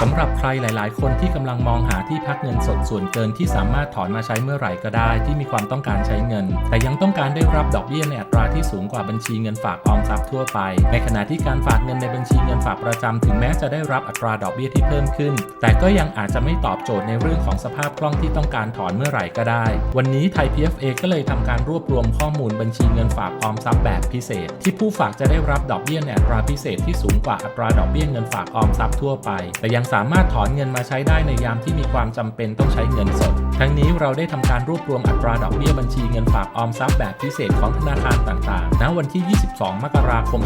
สำหรับใครหลาย ๆ คนที่กำลังมองหาที่พักเงินสดส่วนเกินที่สามารถถอนมาใช้เมื่อไหร่ก็ได้ที่มีความต้องการใช้เงิน แต่ยังต้องการได้รับดอกเบี้ยในอัตราที่สูงกว่าบัญชีเงินฝากออมทรัพย์ทั่วไป ในขณะที่การฝากเงินในบัญชีเงินฝากประจำถึงแม้จะได้รับอัตราดอกเบี้ยที่เพิ่มขึ้น แต่ก็ยังอาจจะไม่ตอบโจทย์ในเรื่องของสภาพคล่องที่ต้องการถอนเมื่อไหร่ก็ได้ วันนี้ไทย PFA ก็เลยทำการรวบรวมข้อมูลบัญชีเงินฝากออมทรัพย์แบบพิเศษ ที่ผู้ฝากจะได้รับดอกเบี้ยในอัตราพิเศษที่สูงกว่าอัตราดอกเบี้ยเงินฝากออมทรัพย์ทั่วไปแต่ยังสามารถถอนเงินมาใช้ได้ในยามที่มีความจำเป็นต้องใช้เงินสด ทั้งนี้เราได้ทำการรวบรวมอัตราดอกเบี้ยบัญชีเงินฝากออมทรัพย์แบบพิเศษของธนาคารต่างๆ ณ วันที่ 22 มกราคม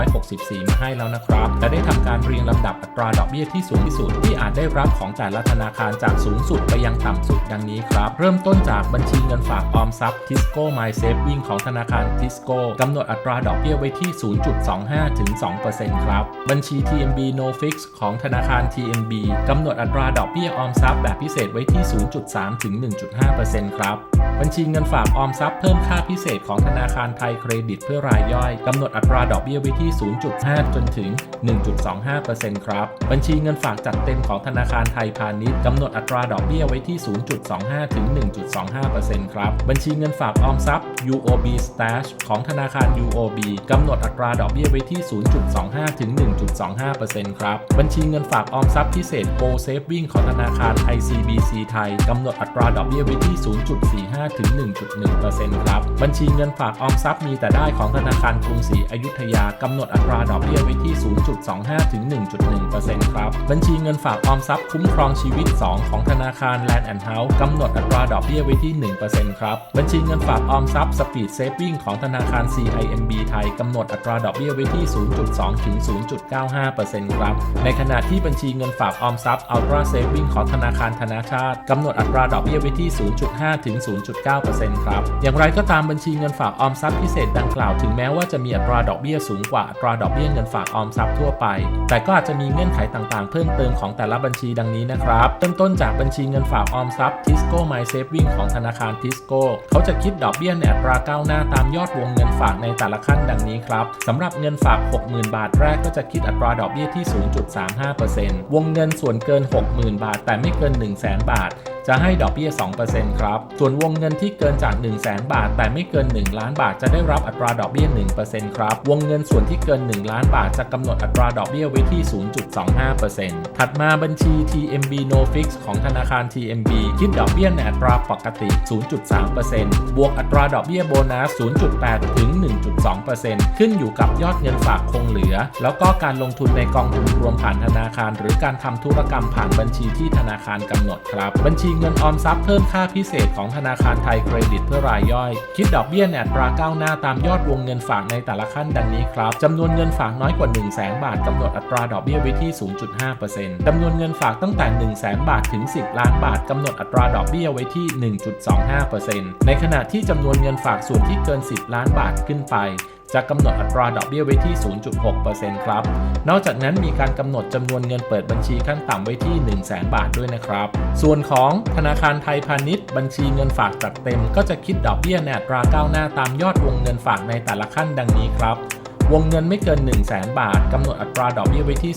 2564 มาให้แล้วนะครับ และได้ทำการเรียงลำดับอัตราดอกเบี้ยที่สูงที่สุดที่อาจได้รับของแต่ละธนาคารจากสูงสุดไปยังต่ำสุดดังนี้ครับ เริ่มต้นจากบัญชีเงินฝากออมทรัพย์ Tisco My Saving ของธนาคาร Tisco กำหนดอัตราดอกเบี้ยไว้ที่ 0.25 ถึง 2%ครับ บัญชี TMB No Fix ของธนาคาร TMB กำหนดอัตราดอกเบี้ยออมทรัพย์แบบพิเศษไว้ที่ 0.3 ถึง 1.5%ครับ บัญชีเงินฝากออมทรัพย์เพิ่มค่าพิเศษของธนาคารไทยเครดิตเพื่อรายย่อยกำหนดอัตราดอกเบี้ยไว้ที่ 0.5 จนถึง 1.25%ครับ บัญชีเงินฝากจัดเต็มของธนาคารไทยพาณิชย์กำหนดอัตราดอกเบี้ยไว้ที่ 0.25 ถึง 1.25%ครับ บัญชีเงินฝากออมทรัพย์ UOB Stash ของธนาคาร UOB กำหนดอัตราดอกเบี้ยไว้ที่ 0.25 ถึง 1.25%ครับ บัญชีเงินฝากออมทรัพย์พิเศษ Go Saving ของธนาคาร ICBC ไทยกำหนดอัตราดอกเบี้ยไว้ที่ 0.45 ถึง 1.1%ครับ บัญชีเงินฝากออมทรัพย์มีแต่ได้ของธนาคารกรุงศรีอยุธยากำหนดอัตราดอกเบี้ยไว้ที่ 0.25 ถึง 1.1%ครับ บัญชีเงินฝากออมทรัพย์คุ้มครองชีวิต 2 ของธนาคาร Land and House กำหนดอัตราดอกเบี้ยไว้ที่ 1%ครับ บัญชีเงินฝากออมทรัพย์ Speed Saving ของธนาคาร CIMB ไทยกำหนดอัตราดอกเบี้ยไว้ที่ 0.2 ถึง 0.95%ครับ ในขณะที่บัญชีีเงินฝากออมทรัพย์ Ultra Saving ของธนาคารธนาชาติกำหนดอัตราดอกเบี้ยไว้ที่ 0.5 ถึง 0.9%ครับ อย่างไรก็ตามบัญชีเงินฝากออมทรัพย์พิเศษดังกล่าวถึงแม้ว่าจะมีอัตราดอกเบี้ยสูงกว่าอัตราดอกเบี้ยเงินฝากออมทรัพย์ทั่วไป แต่ก็อาจจะมีเงื่อนไขต่างๆ เพิ่มเติมของแต่ละบัญชีดังนี้นะครับเริ่มต้นจากบัญชีเงินฝากออมทรัพย์ Tisco My Saving ของธนาคาร Tisco เขาจะคิดดอกเบี้ยในอัตราก้าวหน้าตามยอดวงเงินฝากในแต่ละขั้นดังนี้ครับสำหรับเงินฝาก 60,000 บาทแรกก็จะคิดอัตราดอกเบี้ยที่ 0.35%วงเงินส่วนเกิน 60,000 บาท แต่ไม่เกิน 100,000บาท จะให้ดอกเบี้ย 2%ครับ ส่วนวงเงินที่เกินจาก 1 0 0 0 0แบาท แต่ไม่เกิน 1 ล้านบาทจะได้รับอัตราดอกเบี้ย 1%ครับ วงเงินส่วนที่เกิน 1 ล้านบาทจะกำหนดอัตราดอกเบี้ยไว้ที่ 0.25%ถัดมาบัญชี TMB No Fix ของธนาคาร TMB คิดดอกเบี้ยในอัตราปกติ 0.3%บวกอัตราดอกเบี้ยโบนัส 0.8 ถึง 1.2%ขึ้นอยู่กับยอดเงินฝากคงเหลือ แล้วก็การลงทุนในกองทุนรวมผ่านธนาคาร หรือการทำธุรกรรมผ่านบัญชีที่ธนาคารกำหนดครับ บัญชีเงินออมทรัพย์เพิ่มค่าพิเศษของธนาคารไทยเครดิตเพื่อรายย่อย คิดดอกเบี้ยในอัตราก้าวหน้าตามยอดวงเงินฝากในแต่ละขั้นดังนี้ครับจำนวนเงินฝากน้อยกว่า 1 0 0 0 0แบาทกำหนดอัตราดอกเบี้ยไว้ที่ 0.5%จำนวนเงินฝากตั้งแต่ 1 0 0 0 0แบาทถึง 10 ล้านบาทกำหนดอัตราดอกเบี้ยไว้ที่ 1.25%ในขณะที่จำนวนเงินฝากส่วนที่เกิน 10 ล้านบาทขึ้นไป จะกำหนดอัตราดอกเบี้ยไว้ที่ 0.6%ครับ นอกจากนั้นมีการกำหนดจำนวนเงินเปิดบัญชีขั้นต่ำไว้ที่ 1 0 0 0 0แบาทด้วยนะครับ ส่วนของธนาคารไทยพาณิชย์ บัญชีเงินฝากจัดเต็ม ก็จะคิดดอกเบี้ยในอัตราก้าวหน้าตามยอดวงเงินฝากในแต่ละขั้นดังนี้ครับ วงเงินไม่เกิน 1 0 0 0 0แบาทกำหนดอัตราดอกเบี้ยไว้ที่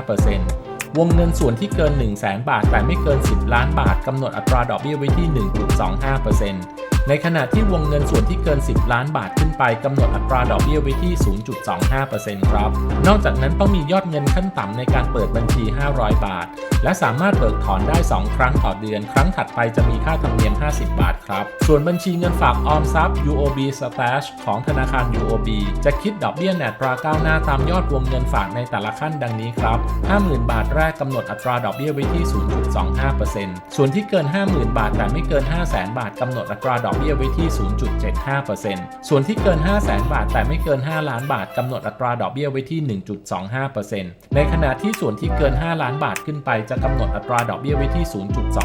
0.25%วงเงินส่วนที่เกิน 1 0 0 0 0แบาท แต่ไม่เกิน 10 ล้านบาท กำหนดอัตราดอกเบี้ยไว้ที่ 1.25% ในขณะที่วงเงินส่วนที่เกิน 10 ล้านบาทขึ้นไปกำหนดอัตราดอกเบี้ยไว้ที่ 0.25%ครับ นอกจากนั้นต้องมียอดเงินขั้นต่ำในการเปิดบัญชี 500 บาท และสามารถเบิกถอนได้ 2 ครั้งต่อเดือน ครั้งถัดไปจะมีค่าธรรมเนียม 50 บาทครับ ส่วนบัญชีเงินฝากออมทรัพย์ UOB Stash ของธนาคาร UOB จะคิดดอกเบี้ยในอัตราก้าวหน้าตามยอดวงเงินฝากในแต่ละขั้นดังนี้ครับ 50,000 บาทแรกกำหนดอัตราดอกเบี้ยไว้ที่ 0.25%ส่วนที่เกิน 50,000 บาทแต่ไม่เกิน 500,000 บาทกำหนดอัตราดอกเบี้ยไว้ที่ 0.75%ส่วนที่เกิน 500,000บาท แต่ไม่เกิน 5 ล้านบาทกำหนดอัตราดอกเบี้ยไว้ที่ 1.25%ในขณะที่ส่วนที่เกิน 5 ล้านบาทขึ้นไปจะกำหนดอัตราดอกเบี้ยไว้ที่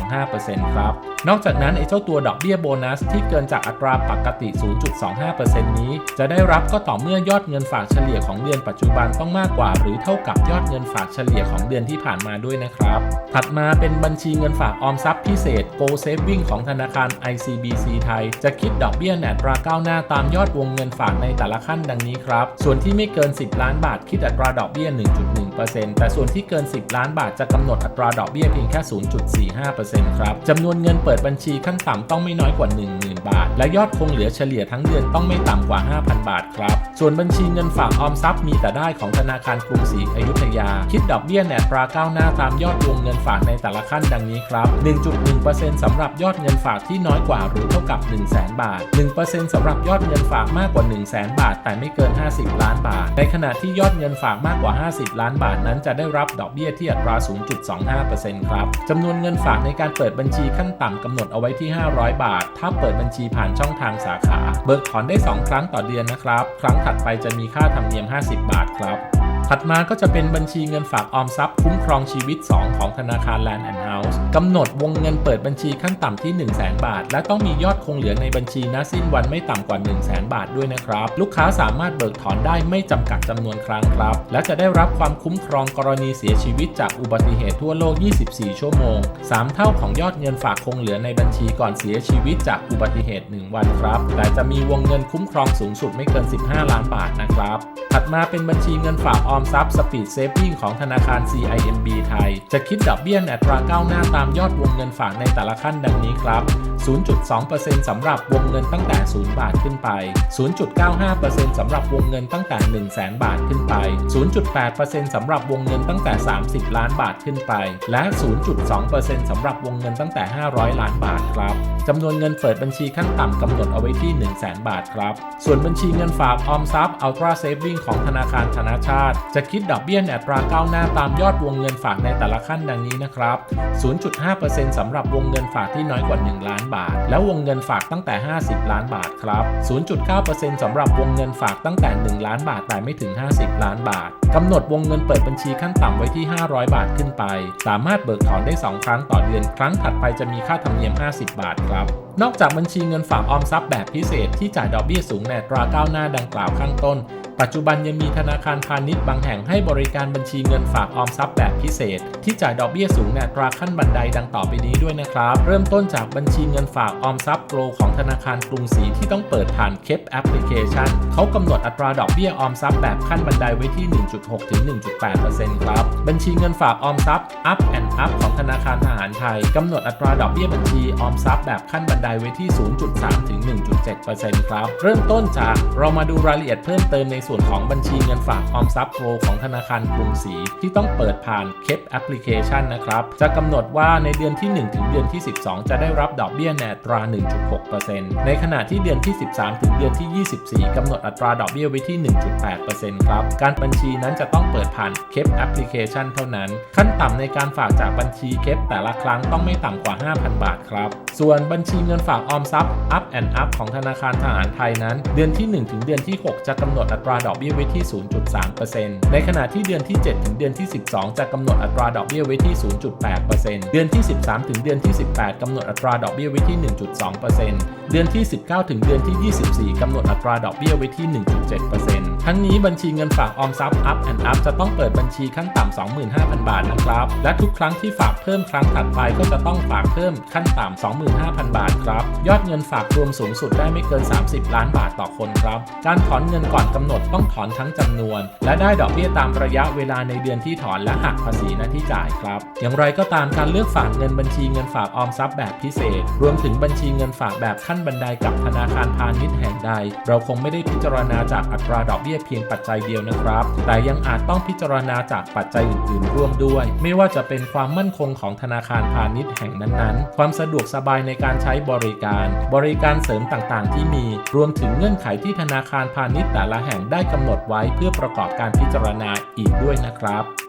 0.25%ครับ นอกจากนั้นไอ้เจ้าตัวดอกเบี้ยโบนัสที่เกินจากอัตราปกติ 0.25%นี้ จะได้รับก็ต่อเมื่อยอดเงินฝากเฉลี่ยของเดือนปัจจุบันต้องมากกว่า หรือเท่ากับยอดเงินฝากเฉลี่ยของเดือนที่ผ่านมาด้วยนะครับ ถัดมาเป็นบัญชีเงินฝากออมทรัพย์พิเศษ Go Saving ของธนาคาร ICBC ไทยจะคิดดอกเบี้ยในอัตราก้าวหน้าตามยอดวงเงินฝากในแต่ละขั้นดังนี้ครับ ส่วนที่ไม่เกิน 10 ล้านบาทคิดอัตราดอกเบี้ย 1.1%แต่ส่วนที่เกิน 10 ล้านบาทจะกำหนดอัตราดอกเบี้ยเพียงแค่ 0.45%ครับจำนวนเงินเปิดบัญชีขั้นต่ำต้องไม่น้อยกว่า 10,000 บาท และยอดคงเหลือเฉลี่ยทั้งเดือนต้องไม่ต่ำกว่า 5,000 บาทครับ ส่วนบัญชีเงินฝากออมทรัพย์มีแต่ได้ของธนาคารกรุงศรีอยุธยา คิดดอกเบี้ยในอัตราก้าวหน้าตามยอดวงเงินฝากในแต่ละขั้นดังนี้ครับ 1.1%สำหรับยอดเงินฝากที่น้อยกว่าหรือเท่ากับ1 0 0 0 0แบาท 1%สำหรับยอดเงินฝากมากกว่า 1 0 0 0 0แบาท แต่ไม่เกิน 50 ล้านบาท ในขณะที่ยอดเงินฝากมากกว่า 50 ล้านบาทนั้นจะได้รับดอกเบี้ยที่อัตรา 0.25%ครับจำนวนเงินฝากในการเปิดบัญชีขั้นต่ำกำหนดเอาไว้ที่ 500 บาท ถ้าเปิดบัญชีผ่านช่องทางสาขา เบิกถอนได้ 2 ครั้งต่อเดือนนะครับ ครั้งถัดไปจะมีค่าธรรมเนียม 50 บาทครับ ถัดมาก็จะเป็นบัญชีเงินฝากออมทรัพย์คุ้มครองชีวิต 2 ของธนาคาร Land and House กำหนดวงเงินเปิดบัญชีขั้นต่ำที่ 1 0 0 0 0แบาท และต้องมียอดคงเหลือในบัญชีณสิ้นวันไม่ต่ำกว่า 1 0 0 0 0แบาทด้วยนะครับ ลูกค้าสามารถเบิกถอนได้ไม่จำกัดจำนวนครั้งครับ และจะได้รับความคุ้มครองกรณีเสียชีวิตจากอุบัติเหตุทั่วโลก 24 ชั่วโมง 3 เท่าของยอดเงินฝากคงเหลือในบัญชีก่อนเสียชีวิตจากอุบัติเหตุ 1 วันครับแต่จะมีวงเงินคุ้มครองสูงสุดไม่เกิน 15 ล้านบาทนะครับถัดมาเป็นบัญชีเงินฝากออมมทรัพย์ Speed Saving ของธนาคาร CIMB ไทย จะคิดดอกเบี้ยอัตราก้าวหน้าตามยอดวงเงินฝากในแต่ละขั้นดังนี้ครับ 0.2%สำหรับวงเงินตั้งแต่ 0 บาทขึ้นไป 0.95%สำหรับวงเงินตั้งแต่ 1 0 0 0 0แบาทขึ้นไป 0.8%สำหรับวงเงินตั้งแต่ 30 ล้านบาทขึ้นไป และ 0.2%สำหรับวงเงินตั้งแต่ 500 ล้านบาทครับจำนวนเงินเปิดบัญชีขั้นต่ำกำหนดเอาไว้ที่ 1 0 0 0 0 0 บาทครับ ส่วนบัญชีเงินฝากออมทรัพย์ Ultra Saving ของธนาคารธนาชาติจะคิดดอกเบี้ยอัตราก้าวหน้าตามยอดวงเงินฝากในแต่ละขั้นดังนี้นะครับ 0.5%สำหรับวงเงินฝากที่น้อยกว่า 1 ล้านบาท และวงเงินฝากตั้งแต่ 50 ล้านบาทครับ 0.9%สำหรับวงเงินฝากตั้งแต่ 1 ล้านบาทแต่ไม่ถึง 50 ล้านบาทกำหนดวงเงินเปิดบัญชีขั้นต่ำไว้ที่ 500 บาทขึ้นไป สามารถเบิกถอนได้ 2 ครั้งต่อเดือน ครั้งถัดไปจะมีค่าธรรมเนียม 50 บาทครับ นอกจากบัญชีเงินฝากออมทรัพย์แบบพิเศษที่จ่ายดอกเบี้ยสูงในอัตราก้าวหน้าดังกล่าวข้างต้น ปัจจุบันยังมีธนาคารพาณิชย์บางแห่งให้บริการบัญชีเงินฝากออมทรัพย์แบบพิเศษ ที่จ่ายดอกเบี้ยสูงในตราขั้นบันไดดังต่อไปนี้ด้วยนะครับ เริ่มต้นจากบัญชีเงินฝากออมทรัพย์โกลของธนาคารกรุงศรีที่ต้องเปิดผ่านเคปแอปพลิเคชันเขากำหนดอัตราดอกเบี้ยออมทรัพย์แบบขั้นบันไดไว้ที่ 1.6 ถึง 1.8%ครับ บัญชีเงินฝากออมทรัพย์ Up and Up ของธนาคารทหารไทยกำหนดอัตราดอกเบี้ยบัญชีออมทรัพย์แบบขั้นบันไดไว้ที่ 0.3 ถึง 1.7%ครับ เริ่มต้นจากเรามาดูรายละเอียดเพิ่มเติมในส่วนของบัญชีเงินฝากออมทรัพย์โกลของธนาคารกรุงศรีที่ต้องเปิดผ่านเคปแอปพลิเคชันนะครับ จะกำหนดว่าในเดือนที่ 1 ถึงเดือนที่ 12 จะได้รับดอกเบี้ยในอัตรา 1.6%ในขณะที่เดือนที่ 13 ถึงเดือนที่ 24กำหนดอัตราดอกเบี้ยไว้ที่ 1.8%ครับ การบัญชีนั้นจะต้องเปิดผ่านเคปแอปพลิเคชันเท่านั้น ขั้นต่ำในการฝากจากบัญชีเคปแต่ละครั้งต้องไม่ต่ำกว่า 5,000 บาทครับ ส่วนบัญชีเงินฝากออมทรัพย์ Up and Up ของธนาคารทหารไทยนั้น เดือนที่ 1 ถึงเดือนที่ 6 จะกำหนดอัตราดอกเบี้ยไว้ที่ 0.3%ในขณะที่เดือนที่ 7 ถึงเดือนที่ 12 จะกำหนดอัตราดอกเบี้ยไว้ที่ 0.8%เดือนที่ 13 ถึงเดือนที่ 18กำหนดอัตราดอกเบี้ยไว้ที่ 1.2%เดือนที่ 19 ถึงเดือนที่ 24กำหนดอัตราดอกเบี้ยไว้ที่ 1.7% ทั้งนี้บัญชีเงินฝากออมทรัพย์ Up and Up จะต้องเปิดบัญชีขั้นต่ำ25,000 บาทนะครับ และทุกครั้งที่ฝากเพิ่มครั้งถัดไปก็จะต้องฝากเพิ่มขั้นต่ำ25,000 บาทครับ ยอดเงินฝากรวมสูงสุดได้ไม่เกิน 30 ล้านบาทต่อคนครับ การถอนเงินก่อนกำหนดต้องถอนทั้งจำนวน และได้ดอกเบี้ยตามระยะเวลาในเดือนที่ถอนและหักภาษีหน้าที่จ่ายครับ อย่างไรก็ตามการเลือกฝากเงินบัญชีเงินฝากออมทรัพย์แบบพิเศษ รวมถึงบัญชีเงินฝากแบบขั้นบันไดกับธนาคารพาณิชย์แห่งใด เราคงไม่ได้พิจารณาจากอัตราดอกเบี้ยเพียงปัจจัยเดียวนะครับ แต่ยังอาจต้องพิจารณาจากปัจจัยอื่นๆ ร่วมด้วย ไม่ว่าจะเป็นความมั่นคงของธนาคารพาณิชย์แห่งนั้นๆ ความสะดวกสบายในการใช้บริการ บริการเสริมต่างๆ ที่มี รวมถึงเงื่อนไขที่ธนาคารพาณิชย์แต่ละแห่งได้กำหนดไว้เพื่อประกอบการพิจารณาอีกด้วยนะครับ